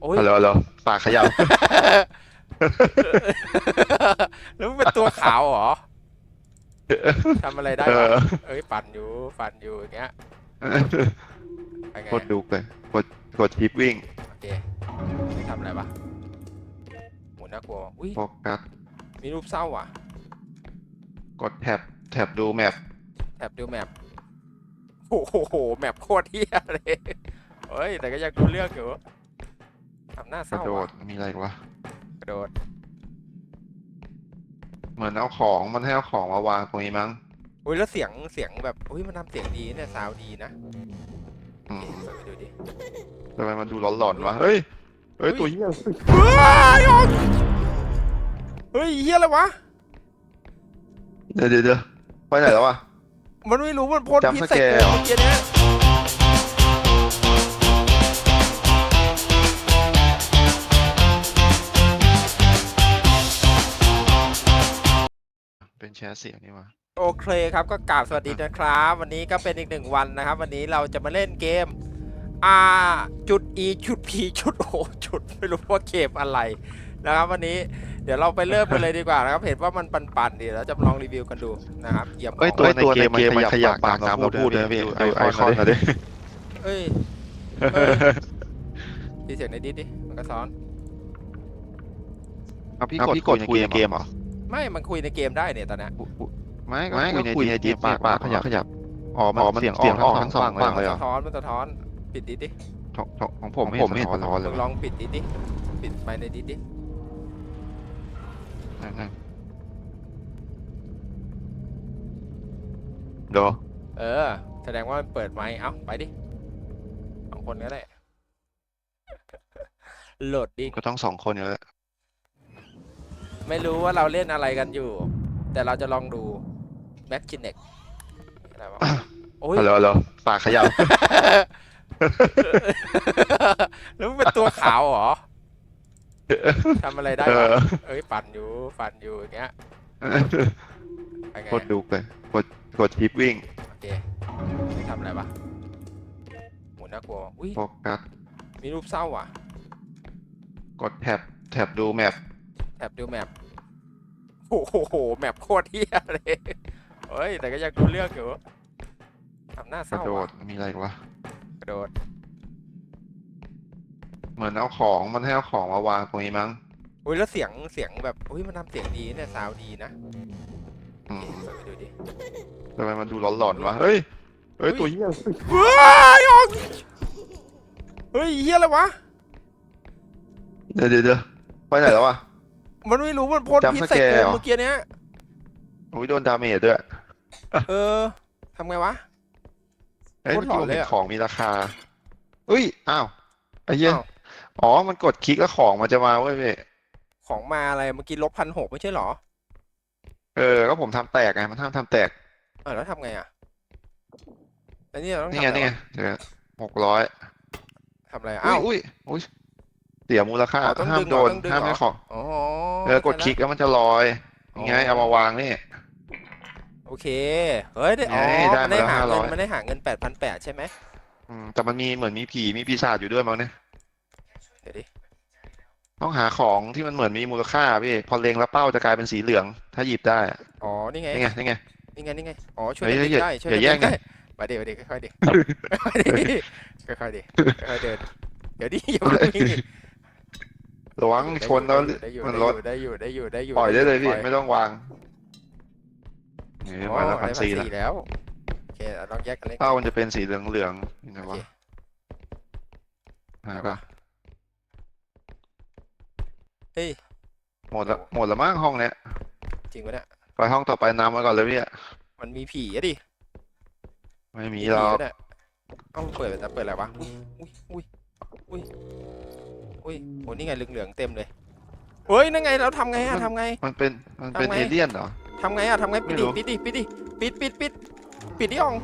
โอ้ยฮัลโหลฮัลโหลปากขยับ แล้วมันเป็นตัวขาวเหรอทำอะไรได้เอวะอเอ้ยปั่นอยู่ปั่นอยู่อย่างเงี้ยไปไงกดดุกเลยกดกดทิปวิ่งโอเคทำอะไรวะโหน่ากลัวอุ้ยโฟกัสมีรูปเศร้าอะกดแท็บแท็บดูแมปแอบดูแมปโอ้โหแมปโคตรเฮียเลยเฮ้ยแต่ก็ยังดูเรื่องอยู่ทำ หน้ากเศระร้าโดดอะมีอะไรอีกวะ กระโดดเหมือนเอาของ มันให้เอาของมาวางตรงนี้มั้ง อุ้ยแล้วเสียงเสียงแบบอุ้ยมันทำเสียงดีเนี่ยซาวด์ดีนะอืมเปิดไปดูดิ ทำไมมันดูหลอนๆวะเฮ้ย เฮ้ย ตัวเหี้ยเฮ้ยออกเฮ้ยเฮียอะไรวะ เดี๋ยวเดี๋ยวเดี๋ยวไปไหนแล้ววะ มันไม่รู้มันพ่นจำพิษสใส่แกกูร์เหรอเมื่อกี้เนี้ย แชร์เสียงนี่วะโอเคครับก็กราบสวัสดีนะครับ วันนี้ก็เป็นอีกหนึ่งวันนะครับ วันนี้เราจะมาเล่นเกม R จุด E จุด P จุด O จุดไม่รู้ว่าเกมอะไรนะครับ วันนี้เดี๋ยวเราไปเริ่มกันเลยดีกว่านะครับ เห็นว่ามันปั่นๆดีแล้วจะมาลองรีวิวกันดูนะครับเหยียบเอ้ยขตัองวในเกมมันขยับตามตามเราพูดเลยนะพี่ดูไอคอนมาดิเอ้ยเอ้ยดีเสียงในดิสดิมันก็ซ้อนเอาพี่กดกดคุยในเกมเหรอ ไม่มันคุยในเกมได้เนี่ยตอนเนี้ยไม่ก็คุยในดีปากปากขยับขยับอ๋อมันเสียงออกทั้งสองฝั่งเลยเหรอสะท้อนมันสะท้อนปิดดิสดิของผมไม่ผมไม่สะท้อนเลมึยงลองปิดดิสดิปิดไมค์ในดิสดิเดี๋ยวเออ แสดงว่ามันเปิดไมค์เอ้าไปดิสองคนก็ได้โหลดดิก็ต้องสองคนอยู่แล้ว ไม่รู้ว่าเราเล่นอะไรกันอยู่ แต่เราจะลองดูแบ็คชินเน็กอะไรวะโอ้ยฮัลโหลฮัลโหลปากขยับ แล้วมันเป็นตัวขาวเหรอทำอะไรได้เอวะอเอ้ยปั่นอยู่ปั่นอยู่อย่างเงี้ยไปไงกดดุกเลยกดกดทิปวิ่งโอเคทำอะไรวะโหน่ากลัวอุ้ยโฟกัสมีรูปเศร้าอะ กดแท็บแท็บดูแมปแอบดูแมป โอ้โห แมปโคตรเฮียเลยเฮ้ย แต่ก็ยังดูเรื่องอยู่ทำหน้ากเศระร้าโดอะดมีอะไรอีกวะ กระโดด เหมือนเอาของมันให้เอาของมาวางตรงนี้มั้งอุ้ยแล้วเสียงเสียงแบบอุ้ยมันทำเสียงดีเนี่ยซาวด์ดีนะอืมเปิดไปดูดิ ทำไมมันดูหลอนๆวะเฮ้ย เฮ้ย ตัวเหี้ยเฮ้ยออกเฮ้ยเฮียอะไรวะ เดี๋ยวเดี๋ยวเดี๋ยวไปไหนแล้ววะ มันไม่รู้มันพ่นจำพิษสใส่แกร์กูเหรอเมื่อกี้เนี้ยอุ้ยโดนดาเมจด้วย เออทำไงวะเอ้ยโคตรหลอนเลยเห็อะนของมีราคาอุ้ยอ้าวไอ้เหี้ยอ้าวอ๋อมันกดคลิกแล้วของมันจะมาเว้ยพี่ของมาอะไรเมื่อกี้ลบพันหกไม่ใช่เหรอ เออ ก็ผมทำแตกไงมันทำทำแตกเออแล้วทำไงอะแล้วนี่เราต้องนี่ทำไงอะไรนี่ไงวะเดี๋ยวหกร้อยทำอะไรอะอุ้อ้ายวอุ้ยอุ้ย เสียมูลค่าอ๋อต้องห้ามดึงโดเหรอนต้องดึงห้ามเหรอ ให้ของอ๋อเออกดคลิกแล้วมันจะลอยอ๋อยังไงเอามาวางนี่ โอเค เฮ้ยได้อ๋อไงได้มันได้มาหาแล้วเงิน500 มันได้หาเงินแปดพันแปดใช่ไหมอืมแต่มันมีเหมือนมีผีมีปีศาจอยู่ด้วยมั้งเนี่ยเดี๋ยวดิต้องหาของที่มันเหมือนมีมูลค่าพี่พอเล็งแล้วเป้าจะกลายเป็นสีเหลือง ถ้าหยิบได้อะอ๋อนี่ไงนี่ไงนี่ไง นี่ไงนี่ไงอ๋อช่วยเฮ้ยเด็กอย่าได้ช่วยอย่าเด็กแย่งได้นะมาเดี๋ยวเดี๋ยวค่อยๆดิค่อยๆดิค่อยๆดิค่อยๆเดินเดี๋ยวดิอย่าเพิ่งวิ่งดิ ระวังชนแล้วได้อยู่มันได้รอถยู่ได้อยู่ได้อยู่ได้อยู่ปล่อยได้เลยพี่ปอไม่ต้องวางนี่อ๋อมาแล้วพันได้สี่สี่แล้วแล้วโอเคเราลองแยกกันเล่นเป้ามันจะเป็นสีเหลืองเหลืองๆนี่นะโอวะเคหาปะเฮ้ยหมดละหมดละมั้งห้องเนี้ยจริงปะเนี่ยไปห้องต่อไปนำมาก่อนเลยพี่อะมันมีผีอะดิไม่มีหรอกผีปะเนี่ยเอ้าเปิดแต่เปิดอะไรวะอุ้ยอุ้ยอุ้ยอุ้ย อุ้ยโหนี่ไงเหลืองๆเต็มเลยเฮ้ยนั่นไงเราทำไงอะทำไง มันเป็นมันเป็นทำไง เอเลี่ยนเหรอ ทำไงอะทำไงปิดไม่รู้ดิปิดดิปิดดิปิดปิดปิดปิดดิอ่อง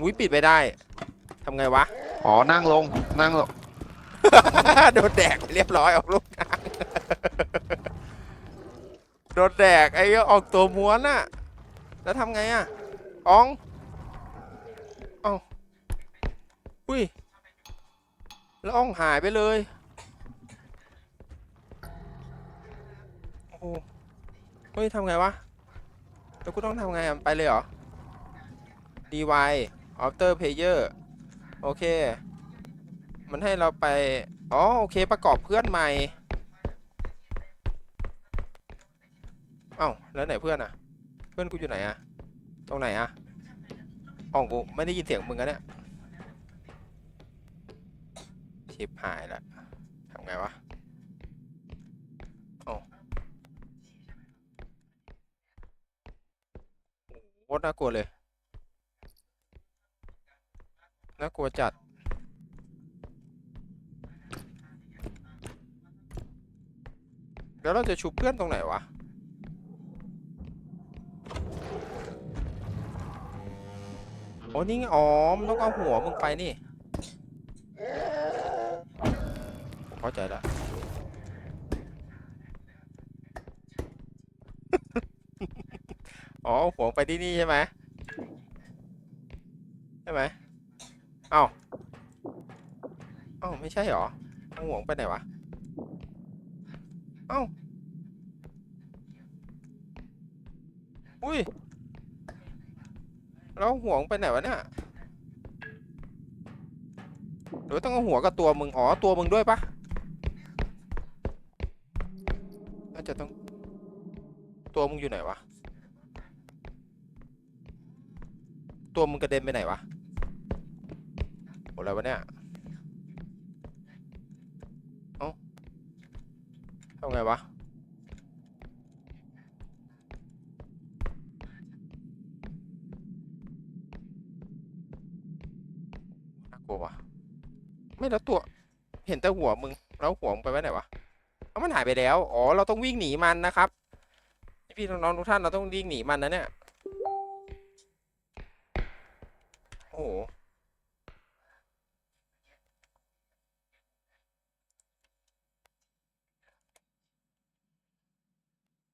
อุ้ยปิดไม่ได้ทำไงวะ อ๋อนั่งลงนั่งลงโดนแดกเรียบร้อยออกลูกทางโดนแดกไอ้ออกตัวม้วนน่ะ แล้วทำไงอะอ่องเอ้าอุ้ย แล้วอ่องหายไปเลย โอ้โหเฮ้ยทำไงวะ แล้วกูต้องทำไงอะไปเลยเหรอ dy after player โอเค มันให้เราไป อ๋อ โอเค ประกอบเพื่อนใหม่ เอ้า แล้วไหนเพื่อนอะเพื่อนกูอยู่ไหนอะตรงไหนอะอ่องกูไม่ได้ยินเสียงมึงกันเนี่ย ชิปหายแล้วทำไงวะโอ้โคตรน่ากลัวเลย น่ากลัวจัด แล้วเราจะชุบเพื่อนตรงไหนวะโอ้นี่อ๋อมันต้องเอาหัวมึงไปนี่ เข้าใจแล้วอ๋อหัวไปที่นี่ใช่ไหมใช่ไหมเอ้าเอ้าไม่ใช่หรอเอาหัวไปไหนวะ เอ้า อุ้ย แล้วหัวงไปไหนวะเนี่ยหรือต้องเอาหัวกับตัวมึง อ๋อ ตัวมึงด้วยปะ น่าจะต้อง ตัวมึงอยู่ไหนวะ ตัวมึงกระเด็นไปไหนวะโอะไรวะเนี่ย เอ้าทำไงวะน่ากลัววะไม่แล้วตัว เห็นแต่หัวมึง แล้วหัวมึงไปไว้ไหนวะ เอามันหายไปแล้ว อ๋อ เราต้องวิ่งหนีมันนะครับ พี่น้องๆทุกท่านเราต้องวิ่งหนีมันนะเนี่ย โอ้โห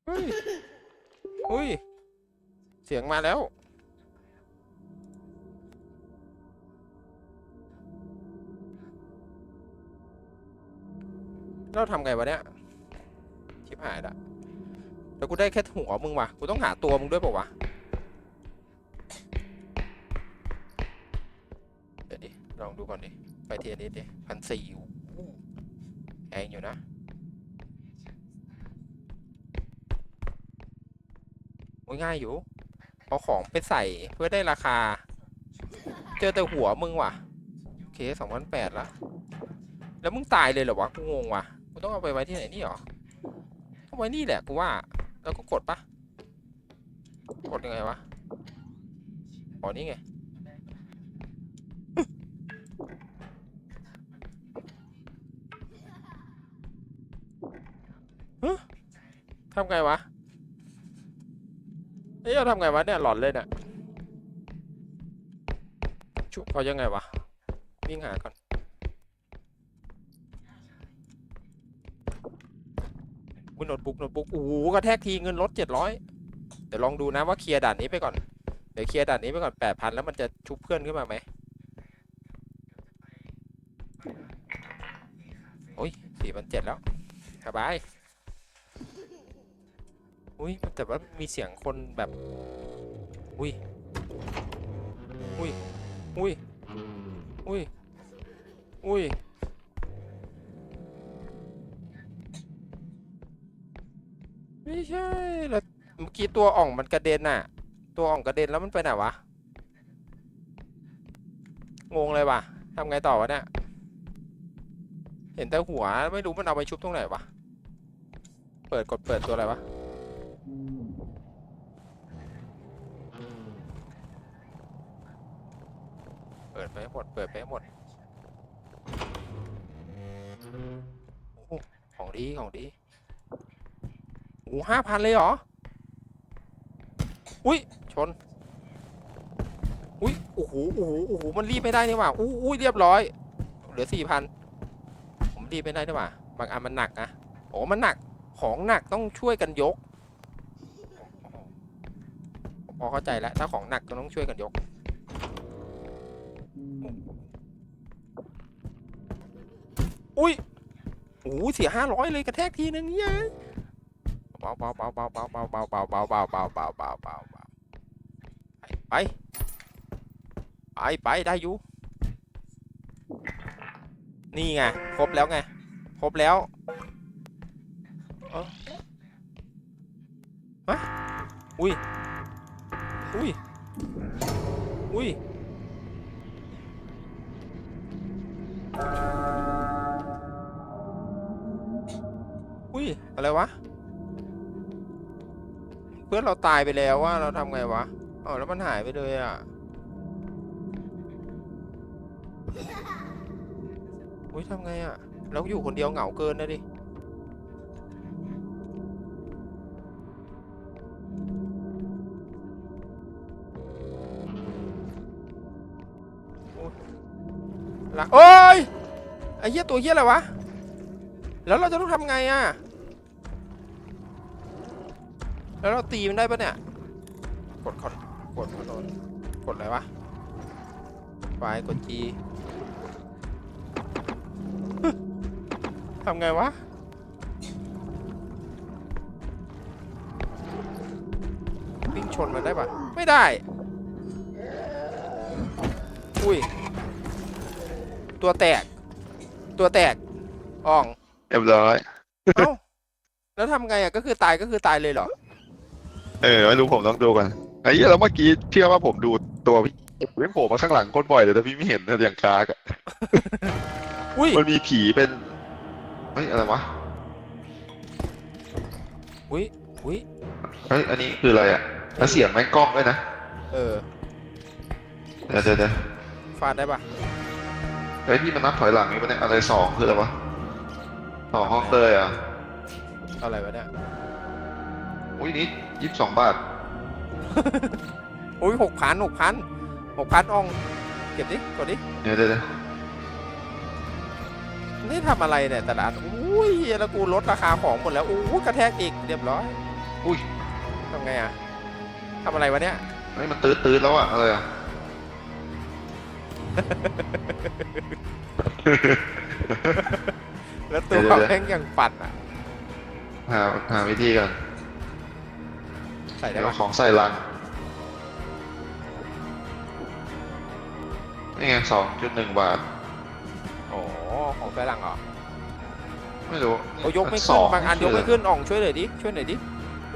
เฮ้ยเฮ้ย เสียงมาแล้ว เราทำไงวะเนี่ยชิบหายละแล้วกูได้แค่หัวมึงวะกูต้องหาตัวมึงด้วยเปล่าวะเดี๋ยวดิลองดูก่อนดิไปเทียนิดดิพันสี่แพงอยู่นะโอ้ยง่ายอยู่เอาของไปใส่เพื่อได้ราคา เจอแต่หัวมึงว่ะ โอเคสองพันแปดละแล้วมึงตายเลยเหรอวะ กูงงว่ะ กูต้องเอาไปไว้ที่ไหนนี่หรอเอาไว้นี่แหละกูว่า แล้วก็กดปะกดยังไงวะอ๋อนี่ไงฮึทำไงวะเอ้ยเราทำไงวะเนี่ยหลอนเลยเนี่ยชุบเขายังไงวะวิ่งหาก่อน อุ้ย โน้ตบุ๊กโน้ตบุ๊กโอ้โหกระแทกทีเงินลดเจ็ดร้อยเดี๋ยวลองดูนะว่าเคลียร์ด่านนี้ไปก่อนเดี๋ยวเคลียร์ด่านนี้ไปก่อนแปดพันแล้วมันจะชุบเพื่อนขึ้นมาไหมโอ้ยสี่พันเจ็ดแล้วสบายอุ้ยแต่ว่ามีเสียงคนแบบอุ้ยอุ้ยอุ้ยอุ้ยอุ้ย ไม่ใช่แล้วเมื่อกี้ตัวอ่องมันกระเด็นน่ะ ตัวอ่องกระเด็นแล้วมันไปไหนวะ งงเลยว่ะทำไงต่อวะเนี่ย เห็นแต่หัวไม่รู้มันเอาไปชุบตรงไหนวะ เปิดกดเปิดตัวอะไรวะ เปิดไปให้หมด เปิดไปให้หมด ของดีของดี โอ้ห้าพันเลยเหรอ อุ้ยชน อุ้ยโอ้โหโอ้โหโอ้โหมันรีบไม่ได้นี่หว่าอู้อุ้ยเรียบร้อย เหลือสี่พันผมรีบไม่ได้นี่หว่าบางอันมันหนักนะโอ้มันหนักของหนักต้องช่วยกันยกพอเข้าใจแล้วถ้าของหนักก็ต้องช่วยกันยก อุ้ยโอ้เสียห้าร้อยเลยกระแทกทีนึงเนี่ยาเบาเบาเบาเบาเบาเบาเบาเบาเบาเบาเบาเบาเบาเบาไปไปไปได้อยู่นี่ไงครบแล้วไงครบแล้วเอ้าฮะอุ้ยอุ้ยอุ้ยอุ้ยอะไรวะ เพื่อนเราตายไปแล้วว่าเราทำไงวะอ๋อแล้วมันหายไปเลยอะอุ้ยทำไงอะ เราอยู่คนเดียวเหงาเกินนะดิละโอ้ยไอ้เหี้ยตัวเหี้ยอะไรวะ แล้วเราจะต้องทำไงอะ แล้วเราตีมันได้ปะเนี่ย กดคอนกดคอนโทรลกดอะไรวะไฟกด G ทำไงวะ วิ่งชนมันได้ปะไม่ได้ อุ้ย ตัวแตก ตัวแตกอ่อง เรียบร้อย เอ้า แล้วทำไงอะ ก็คือตายก็คือตายเลยเหรอ เออไม่รู้ผมต้องดูกันไอ้เหี้ยแล้วเมื่อกี้เชื่อว่าผมดูตัวพี่ไม่โผล่มาข้างหลังโคตรบ่อยเลยแต่พี่ไม่เห็นนะอย่างกากอะอุ้ยมันมีผีเป็นเฮ้ยอะไรวะอุ้ยอุ้ยเฮ้ยอันนี้คืออะไรอะแล้วเสียงแม่งกล้องด้วยนะเออเดี๋ยวเดี๋ยวเดี๋ยวฟาดได้ปะเฮ้ยพี่มันนับถอยหลังนี่ปะเนี่ยอะไรสองคืออะไรวะสองห้องเลยอะอะไรวะเนี่ยอุ้ยนี่ ยี่สิบสองบาท อุ้ยหกพันหกพันหกพันอ่องเก็บดิกดดิเดี๋ยวเดี๋ยวเดี๋ยวนี่ทำอะไรเนี่ยแต่ละอันอุ้ยแล้วกูลดราคาของหมดแล้วอู้กระแทกอีกเรียบร้อยอุ้ยทำไงอะทำอะไรวะเนี่ยเฮ้ยมันตื้อตื้อแล้วอะอะไรอะแล้วตัวแม่งยังปั่นอะ หาหาวิธีกัน ใส่ได้เดี๋ยวปะเอาของใส่ลังนี่ไงสองจุดหนึ่งบาท โอ้ของใส่หลังเหรอไม่รู้โอ้ยกไม่สขึ้นองบางอันยกคืไม่ขึ้นอ่องช่วยหน่อยดิช่วยหน่อยดิ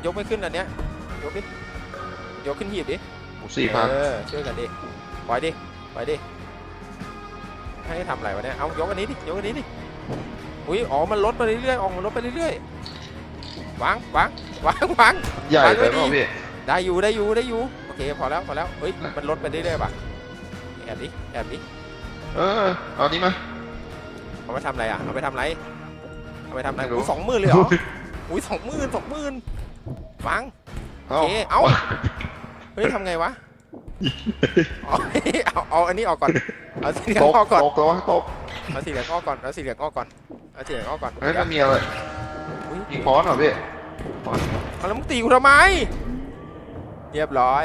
ยกไม่ขึ้นอันเนี้ยยกดิยกขึ้นหีบดิสี่พันเออช่วยกันดิปล่อยดิปล่อยดิให้ทำอะไรวะเนี่ยเอายกอันนี้ดิยกอันนี้ดิอุ้ยอ๋อมันลดไปเรื่อยๆออกมันลดไปเรื่อยๆ วางวางวางวางใหญ่วางไปไว้เปล่าดิพี่ได้อยู่ได้อยู่ได้อยู่โอเคพอแล้วพอแล้วเฮ้ยมันลดไปเรื่อยๆป่ะแอบดิแอบดิเออเอานี้มา เอาไปทำอะไรอะเอาไปทำอะไรเอาไปทำอะไรไม่รู้ อุ้ยสองหมื่นเลยเหรออุ้ยสองหมื่นสองหมื่นวางโอเคเอาเฮ้ยทำไงวะเอาเอาเอาอันนี้ออกก่อนเอาสีเหลืองตกออกก่อนตกแล้ววะตกเอาสีเหลืองออกก่อนเอาสีเหลืองออกก่อนเอาสีเหลืองออกก่อนเฮ้ยเดี๋ยวมันมีอะไร อุ๊ยยิงพอนเหรอพี่เอาแล้วมึงตีกูทำไม เรียบร้อย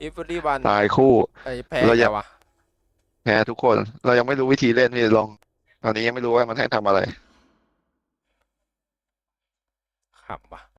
อีฟดี้วันตายคู่ ไอ้แพ้เราอยากไงวะแพ้ทุกคน เรายังไม่รู้วิธีเล่นพี่ลอง ตอนนี้ยังไม่รู้ว่ามันให้ทำอะไรขับวะ